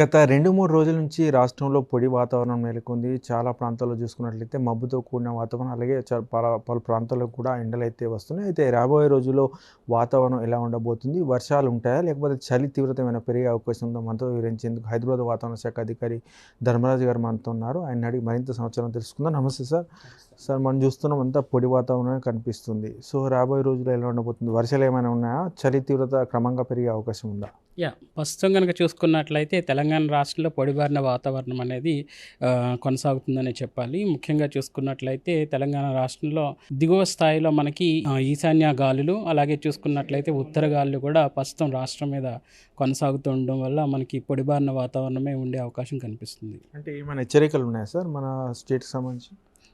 గత రెండు మూడు రోజుల నుంచి రాష్ట్రంలో పొడి వాతావరణం నెలకొంది. చాలా ప్రాంతాల్లో చూసుకున్నట్లయితే మబ్బుతో కూడిన వాతావరణం అలాగే చ- పలు ప్రాంతాల్లో కూడా ఎండలు అయితే వస్తున్నాయి. అయితే రాబోయే రోజుల్లో వాతావరణం ఎలా ఉండబోతుంది? వర్షాలు ఉంటాయా? లేకపోతే చలి తీవ్రత ఏమైనా పెరిగే అవకాశం ఉందో మనతో వివరించేందుకు హైదరాబాద్ వాతావరణ శాఖ అధికారి ధర్మరాజు గారు మనతో ఉన్నారు. ఆయన అడిగి మరింత సంవత్సరం తెలుసుకుందాం. నమస్తే సార్. సార్ మనం చూస్తున్నాం అంతా పొడి వాతావరణమే కనిపిస్తుంది. సో రాబోయే రోజుల్లో ఎలా ఉండబోతుంది? వర్షాలు ఏమైనా ఉన్నాయా? చలి తీవ్రత క్రమంగా పెరిగే అవకాశం ఉందా? యా ప్రస్తుతం కనుక చూసుకున్నట్లయితే తెలంగాణ రాష్ట్రంలో పొడిబారిన వాతావరణం అనేది కొనసాగుతుందనే కొనసాగుతుందని చెప్పాలి. ముఖ్యంగా చూసుకున్నట్లయితే తెలంగాణ రాష్ట్రంలో దిగువ స్థాయిలో మనకి ఈశాన్య గాలులు అలాగే చూసుకున్నట్లయితే ఉత్తర గాలులు కూడా ప్రస్తుతం రాష్ట్రం మీద కొనసాగుతూ ఉండడం వల్ల మనకి పొడిబారిన వాతావరణమే ఉండే అవకాశం కనిపిస్తుంది. అంటే ఏమైనా హెచ్చరికలు ఉన్నాయా సార్ మన స్టేట్కి సంబంధించి?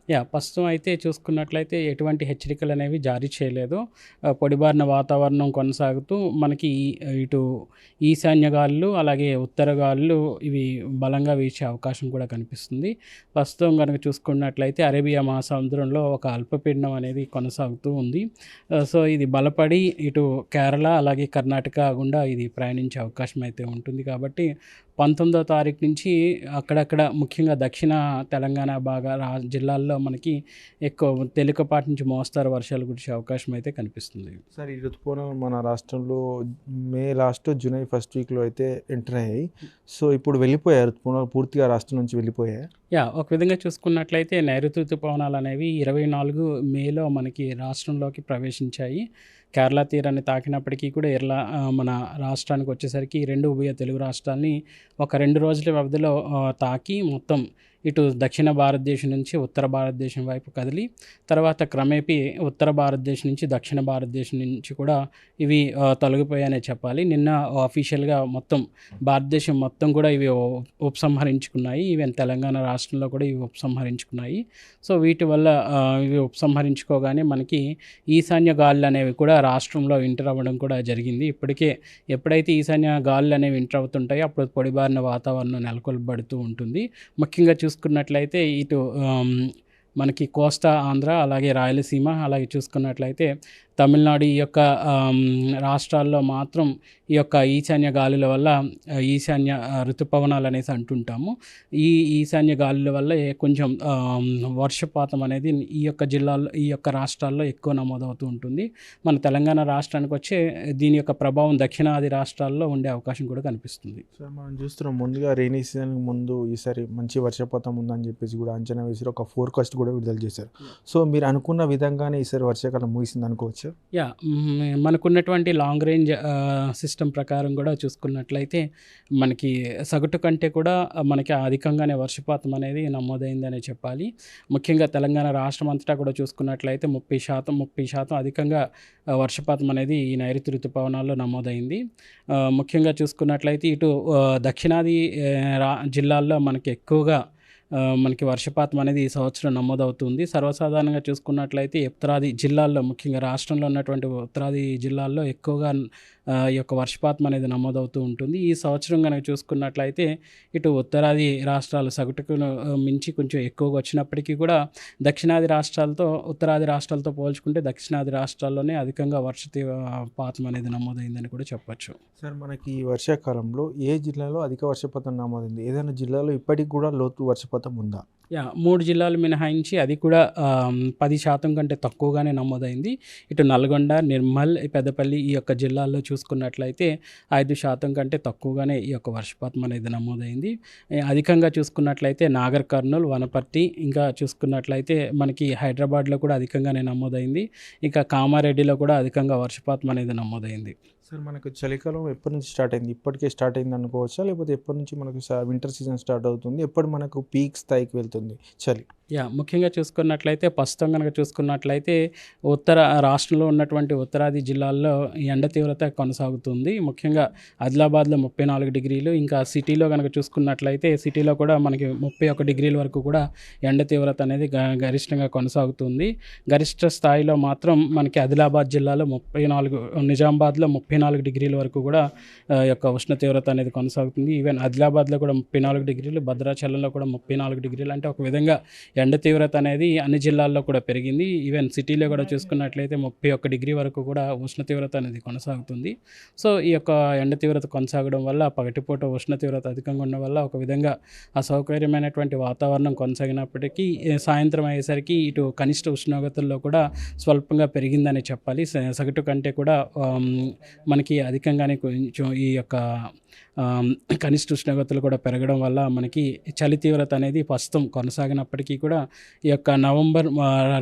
యా ప్రస్తుతం అయితే చూసుకున్నట్లయితే ఎటువంటి హెచ్చరికలు అనేవి జారీ చేయలేదు. Uh, పొడిబారిన వాతావరణం కొనసాగుతూ మనకి ఇటు ఈశాన్య గాలులు అలాగే ఉత్తర గాలులు ఇవి బలంగా వీచే అవకాశం కూడా కనిపిస్తుంది. ప్రస్తుతం కనుక చూసుకున్నట్లయితే అరేబియా మహాసముద్రంలో ఒక అల్పపీడనం అనేది కొనసాగుతూ ఉంది. Uh, సో ఇది బలపడి ఇటు కేరళ అలాగే కర్ణాటక గుండా ఇది ప్రయాణించే అవకాశం అయితే ఉంటుంది కాబట్టి పంతొమ్మిదో తారీఖు నుంచి అక్కడక్కడ ముఖ్యంగా దక్షిణ తెలంగాణ బాగా రా జిల్లాల్లో మనకి ఎక్కువ తేలికపాటి నుంచి మోస్తారు వర్షాలు కురిసే అవకాశం అయితే కనిపిస్తుంది. సార్ ఈ ఋతుపవనాలు మన రాష్ట్రంలో మే లాస్ట్ జూలై ఫస్ట్ వీక్లో అయితే ఎంటర్ అయ్యాయి. సో ఇప్పుడు వెళ్ళిపోయాయి ఋతుపవనాలు పూర్తిగా రాష్ట్రం నుంచి వెళ్ళిపోయాయి. యా ఒక విధంగా చూసుకున్నట్లయితే నైరుతి ఋతుపవనాలు అనేవి ఇరవై నాలుగు మేలో మనకి రాష్ట్రంలోకి ప్రవేశించాయి. కేరళ తీరాన్ని తాకినప్పటికీ కూడా ఇర్లా మన రాష్ట్రానికి వచ్చేసరికి రెండు ఉభయ తెలుగు రాష్ట్రాల్ని ఒక రెండు రోజుల వ్యవధిలో తాకి మొత్తం ఇటు దక్షిణ భారతదేశం నుంచి ఉత్తర భారతదేశం వైపు కదిలి తర్వాత క్రమేపీ ఉత్తర భారతదేశం నుంచి దక్షిణ భారతదేశం నుంచి కూడా ఇవి తొలగిపోయాయనే చెప్పాలి. నిన్న అఫీషియల్గా మొత్తం భారతదేశం మొత్తం కూడా ఇవి ఉపసంహరించుకున్నాయి. ఈవెన్ తెలంగాణ రాష్ట్రంలో కూడా ఇవి ఉపసంహరించుకున్నాయి. సో వీటి వల్ల ఇవి ఉపసంహరించుకోగానే మనకి ఈశాన్య గాలులు అనేవి కూడా రాష్ట్రంలో ఇంటర్ అవ్వడం కూడా జరిగింది. ఇప్పటికే ఎప్పుడైతే ఈశాన్య గాలులు అనేవి ఇంటర్ అవుతుంటాయో అప్పుడు పొడిబారిన వాతావరణం నెలకొల్పబడుతూ ఉంటుంది. ముఖ్యంగా చూసుకున్నట్లయితే ఇటు మనకి కోస్తా ఆంధ్ర అలాగే రాయలసీమ అలాగే చూసుకున్నట్లయితే తమిళనాడు ఈ యొక్క రాష్ట్రాల్లో మాత్రం ఈ యొక్క ఈశాన్య గాలుల వల్ల ఈశాన్య ఋతుపవనాలు అనేసి అంటుంటాము. ఈ ఈశాన్య గాలుల వల్ల కొంచెం వర్షపాతం అనేది ఈ యొక్క జిల్లాల్లో ఈ యొక్క రాష్ట్రాల్లో ఎక్కువ నమోదవుతూ ఉంటుంది. మన తెలంగాణ రాష్ట్రానికి వచ్చే దీని యొక్క ప్రభావం దక్షిణాది రాష్ట్రాల్లో ఉండే అవకాశం కూడా కనిపిస్తుంది. సార్ మనం చూస్తున్నాం ముందుగా రెయినీ సీజన్ ముందు ఈసారి మంచి వర్షపాతం ఉందని చెప్పేసి కూడా అంచనా వేసి ఒక ఫోర్కాస్ట్ కూడా విడుదల చేశారు. సో మీరు అనుకున్న విధంగానే ఈసారి వర్షాకాలం ముగిసింది అనుకోవచ్చు? యా మనకున్నటువంటి లాంగ్ రేంజ్ సిస్టమ్ ప్రకారం కూడా చూసుకున్నట్లయితే మనకి సగటు కంటే కూడా మనకి అధికంగానే వర్షపాతం అనేది నమోదైందనే చెప్పాలి. ముఖ్యంగా తెలంగాణ రాష్ట్రం అంతటా కూడా చూసుకున్నట్లయితే ముప్పై శాతం ముప్పై శాతం అధికంగా వర్షపాతం అనేది ఈ నైరుతి ఋతుపవనాల్లో నమోదైంది. ముఖ్యంగా చూసుకున్నట్లయితే ఇటు దక్షిణాది రా జిల్లాల్లో మనకి ఎక్కువగా మనకి వర్షపాతం అనేది ఈ సంవత్సరం నమోదవుతుంది. సర్వసాధారణంగా చూసుకున్నట్లయితే ఉత్తరాది జిల్లాల్లో ముఖ్యంగా రాష్ట్రంలో ఉన్నటువంటి ఉత్తరాది జిల్లాల్లో ఎక్కువగా ఈ యొక్క వర్షపాతం అనేది నమోదవుతూ ఉంటుంది. ఈ సంవత్సరం కనుక చూసుకున్నట్లయితే ఇటు ఉత్తరాది రాష్ట్రాలు సగటుకు మించి కొంచెం ఎక్కువగా వచ్చినప్పటికీ కూడా దక్షిణాది రాష్ట్రాలతో ఉత్తరాది రాష్ట్రాలతో పోల్చుకుంటే దక్షిణాది రాష్ట్రాల్లోనే అధికంగా వర్ష పాతం అనేది నమోదైందని కూడా చెప్పొచ్చు. సార్ మనకి ఈ వర్షాకాలంలో ఏ జిల్లాలో అధిక వర్షపాతం నమోదైంది? ఏదైనా జిల్లాలో ఇప్పటికి కూడా లోతు వర్షపాతం ఉందా? యా మూడు జిల్లాలు మినహాయించి అది కూడా పది శాతం కంటే తక్కువగానే నమోదైంది. ఇటు నల్గొండ నిర్మల్ పెద్దపల్లి ఈ యొక్క జిల్లాల్లో చూసుకున్నట్లయితే ఐదు శాతం కంటే తక్కువగానే ఈ యొక్క వర్షపాతం అనేది నమోదైంది. అధికంగా చూసుకున్నట్లయితే నాగర్ కర్నూలు వనపర్తి ఇంకా చూసుకున్నట్లయితే మనకి హైదరాబాద్లో కూడా అధికంగానే నమోదైంది. ఇంకా కామారెడ్డిలో కూడా అధికంగా వర్షపాతం అనేది నమోదైంది. సార్ మనకు చలికాలం ఎప్పటి నుంచి స్టార్ట్ అయింది? ఇప్పటికే స్టార్ట్ అయింది అనుకోవచ్చా? లేకపోతే ఎప్పటి నుంచి మనకు వింటర్ సీజన్ స్టార్ట్ అవుతుంది? ఎప్పుడు మనకు పీక్ స్థాయికి వెళ్తుంది చలి? యా ముఖ్యంగా చూసుకున్నట్లయితే ప్రస్తుతం కనుక చూసుకున్నట్లయితే ఉత్తర రాష్ట్రంలో ఉన్నటువంటి ఉత్తరాది జిల్లాల్లో ఈ ఎండ తీవ్రత కొనసాగుతుంది. ముఖ్యంగా ఆదిలాబాద్లో ముప్పై నాలుగు డిగ్రీలు ఇంకా సిటీలో కనుక చూసుకున్నట్లయితే సిటీలో కూడా మనకి ముప్పై ఒక డిగ్రీల వరకు కూడా ఎండ తీవ్రత అనేది గరిష్టంగా కొనసాగుతుంది. గరిష్ట స్థాయిలో మాత్రం మనకి ఆదిలాబాద్ జిల్లాలో ముప్పై నాలుగు నిజామాబాద్లో ముప్పై ముప్పై నాలుగు డిగ్రీల వరకు కూడా యొక్క ఉష్ణ తీవ్రత అనేది కొనసాగుతుంది. ఈవెన్ ఆదిలాబాద్లో కూడా ముప్పై నాలుగు డిగ్రీలు భద్రాచలంలో కూడా ముప్పై నాలుగు డిగ్రీలు. అంటే ఒక విధంగా ఎండ తీవ్రత అనేది అన్ని జిల్లాల్లో కూడా పెరిగింది. ఈవెన్ సిటీలో కూడా చూసుకున్నట్లయితే ముప్పై ఒక్క డిగ్రీ వరకు కూడా ఉష్ణ తీవ్రత అనేది కొనసాగుతుంది. సో ఈ యొక్క ఎండ తీవ్రత కొనసాగడం వల్ల పగటిపూట ఉష్ణ తీవ్రత అధికంగా ఉండడం వల్ల ఒక విధంగా అసౌకర్యమైనటువంటి వాతావరణం కొనసాగినప్పటికీ సాయంత్రం అయ్యేసరికి ఇటు కనిష్ట ఉష్ణోగ్రతల్లో కూడా స్వల్పంగా పెరిగిందని చెప్పాలి. సగటు కంటే కూడా మనకి అధికంగానే కొంచెం ఈ యొక్క కనిష్ట ఉష్ణోగ్రతలు కూడా పెరగడం వల్ల మనకి చలి తీవ్రత అనేది ప్రస్తుతం కొనసాగినప్పటికీ కూడా ఈ యొక్క నవంబర్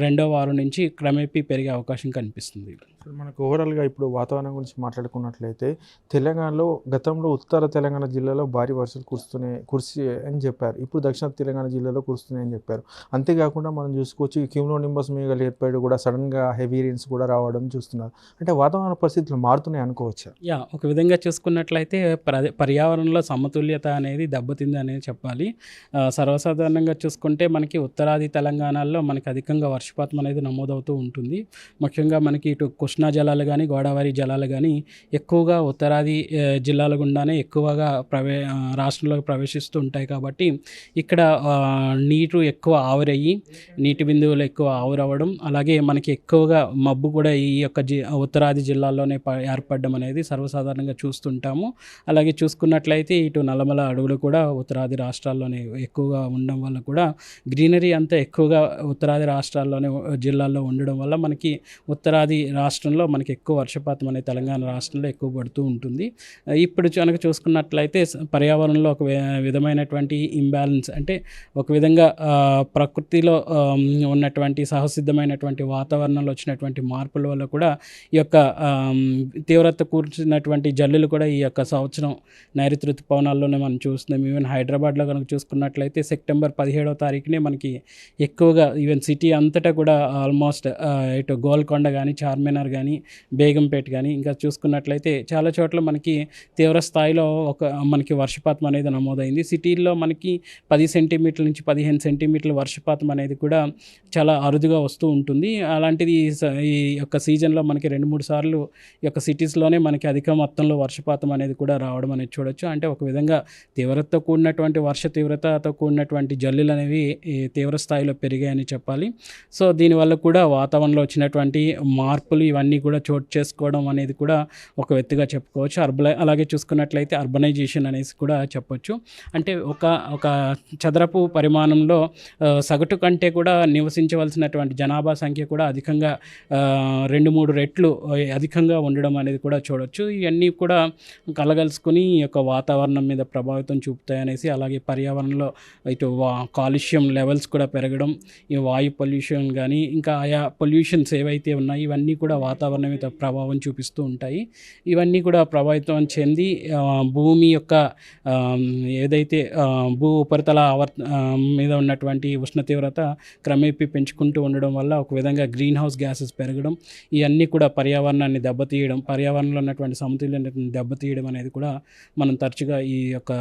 రెండో వారం నుంచి క్రమేపీ పెరిగే అవకాశం కనిపిస్తుంది. మనకు ఓవరాల్గా ఇప్పుడు వాతావరణం గురించి మాట్లాడుకున్నట్లయితే తెలంగాణలో గతంలో ఉత్తర తెలంగాణ జిల్లాలో భారీ వర్షాలు కురుస్తున్నాయి కురిసి అని చెప్పారు. ఇప్పుడు దక్షిణ తెలంగాణ జిల్లాలో కురుస్తున్నాయని చెప్పారు. అంతేకాకుండా మనం చూసుకోవచ్చు ఈ క్యూమ్లో నింబస్ మేఘాలు ఏర్పడి కూడా సడన్గా హెవీ రెయిన్స్ కూడా రావడం చూస్తున్నారు. అంటే వాతావరణ పరిస్థితులు మారుతున్నాయి అనుకోవచ్చా? యా ఒక విధంగా చూసుకున్నట్లయితే ప్ర- పర్యావరణంలో సమతుల్యత అనేది దెబ్బతింది అనేది చెప్పాలి. సర్వసాధారణంగా చూసుకుంటే మనకి ఉత్తరాది తెలంగాణలో మనకి అధికంగా వర్షపాతం అనేది నమోదవుతూ ఉంటుంది. ముఖ్యంగా మనకి ఇటు కృష్ణా జలాలు కానీ గోదావరి జలాలు కానీ ఎక్కువగా ఉత్తరాది జిల్లాల గుండానే ఎక్కువగా ప్రవే రాష్ట్రంలోకి ప్రవేశిస్తూ ఉంటాయి కాబట్టి ఇక్కడ నీరు ఎక్కువ ఆవిరయ్యి నీటి బిందువులు ఎక్కువ ఆవిరవ్వడం అలాగే మనకి ఎక్కువగా మబ్బు కూడా ఈ యొక్క జి ఉత్తరాది జిల్లాల్లోనే ప- ఏర్పడడం అనేది సర్వసాధారణంగా చూస్తుంటాము. అలాగే చూసుకున్నట్లయితే ఇటు నల్లమల అడవులు కూడా ఉత్తరాది రాష్ట్రాల్లోనే ఎక్కువగా ఉండడం వల్ల కూడా గ్రీనరీ అంతా ఎక్కువగా ఉత్తరాది రాష్ట్రాల్లోనే జిల్లాల్లో ఉండడం వల్ల మనకి ఉత్తరాది రాష్ట్రంలో మనకి ఎక్కువ వర్షపాతం అనేది తెలంగాణ రాష్ట్రంలో ఎక్కువ పడుతూ ఉంటుంది. ఇప్పుడు కనుక చూసుకున్నట్లయితే పర్యావరణంలో ఒక విధమైనటువంటి ఇంబ్యాలెన్స్ అంటే ఒక విధంగా ప్రకృతిలో ఉన్నటువంటి సహసిద్ధమైనటువంటి వాతావరణంలో వచ్చినటువంటి మార్పుల వల్ల కూడా ఈ యొక్క తీవ్రత కూర్చున్నటువంటి జల్లులు కూడా ఈ యొక్క సంవత్సరం నైరుతి ఋతుపవనాల్లోనే మనం చూస్తున్నాం. ఈవెన్ హైదరాబాద్లో కనుక చూసుకున్నట్లయితే సెప్టెంబర్ పదిహేడవ తారీఖునే మనకి ఎక్కువగా ఈవెన్ సిటీ అంతటా కూడా ఆల్మోస్ట్ ఇటు గోల్కొండ కానీ చార్మినార్ కానీ బేగంపేట కానీ ఇంకా చూసుకున్నట్లయితే చాలా చోట్ల మనకి తీవ్ర స్థాయిలో ఒక మనకి వర్షపాతం అనేది నమోదైంది. సిటీల్లో మనకి పది సెంటీమీటర్ల నుంచి పదిహేను సెంటీమీటర్ల వర్షపాతం అనేది కూడా చాలా అరుదుగా వస్తూ ఉంటుంది. అలాంటిది ఈ స- ఈ యొక్క సీజన్లో మనకి రెండు మూడు సార్లు ఈ యొక్క సిటీస్లోనే మనకి అధిక మొత్తంలో వర్షపాతం అనేది కూడా రావడం అనేది చూడొచ్చు. అంటే ఒక విధంగా తీవ్రతతో కూడినటువంటి వర్ష తీవ్రతతో కూడినటువంటి జల్లులు అనేవి తీవ్ర స్థాయిలో పెరిగాయని చెప్పాలి. సో దీనివల్ల కూడా వాతావరణంలో వచ్చినటువంటి మార్పులు ఇవన్నీ కూడా చోటు చేసుకోవడం అనేది కూడా ఒక వ్యక్తిగా చెప్పుకోవచ్చు. అర్బలై అలాగే చూసుకున్నట్లయితే అర్బనైజేషన్ అనేసి కూడా చెప్పొచ్చు. అంటే ఒక ఒక చదరపు పరిమాణంలో సగటు కంటే కూడా నివసించవలసినటువంటి జనాభా సంఖ్య కూడా అధికంగా రెండు మూడు రెట్లు అధికంగా ఉండడం అనేది కూడా చూడొచ్చు. ఇవన్నీ కూడా కలగలుసుకుని ఈ యొక్క వాతావరణం మీద ప్రభావితం చూపుతాయనేసి అలాగే పర్యావరణంలో ఇటు వా కాలుష్యం లెవెల్స్ కూడా పెరగడం ఈ వాయు పొల్యూషన్ కానీ ఇంకా ఆయా పొల్యూషన్స్ ఏవైతే ఉన్నాయో ఇవన్నీ కూడా వాతావరణం మీద ప్రభావం చూపిస్తూ ఉంటాయి. ఇవన్నీ కూడా ప్రభావితం చెంది భూమి యొక్క ఏదైతే భూ ఉపరితల ఆవర్ మీద ఉన్నటువంటి ఉష్ణ తీవ్రత క్రమేపీ పెంచుకుంటూ ఉండడం వల్ల ఒక విధంగా గ్రీన్ హౌస్ గ్యాసెస్ పెరగడం ఇవన్నీ కూడా పర్యావరణాన్ని దెబ్బతీయడం పర్యావరణంలో ఉన్నటువంటి సమతుల్యతను దెబ్బతీయడం అనేది కూడా మనం తరచుగా ఈ యొక్క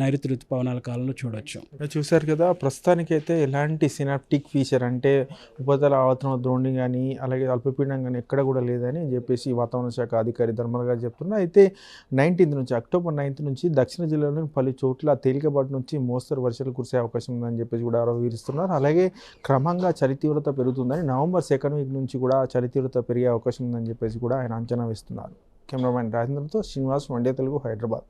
నైరుతి ఋతుపవనాల కాలంలో చూడొచ్చు. ఇక్కడ చూశారు కదా ప్రస్తుతానికైతే ఎలాంటి సినాప్టిక్ ఫీచర్ అంటే ఉపరితల ఆవర్తన ద్రోణి కానీ అలాగే అల్పపీడనం కానీ ఎక్కడ కూడా లేదని చెప్పేసి వాతావరణ శాఖ అధికారి ధర్మల్ గారు చెప్తున్నారు. అయితే నైన్టీన్త్ నుంచి అక్టోబర్ నైన్త్ నుంచి దక్షిణ జిల్లాలోని పలు చోట్ల తేలికపాటి నుంచి మోస్తరు వర్షాలు కురిసే అవకాశం ఉందని చెప్పేసి కూడా వివరిస్తున్నారు అలాగే క్రమంగా చలి తీవ్రత పెరుగుతుందని నవంబర్ సెకండ్ వీక్ నుంచి కూడా చలి తీవ్రత పెరిగే అవకాశం ఉందని చెప్పేసి కూడా ఆయన అంచనా వేస్తున్నారు. కెమెరామ్యాన్ రాజేంద్రతో శ్రీనివాస్ వన్డే తెలుగు హైదరాబాద్.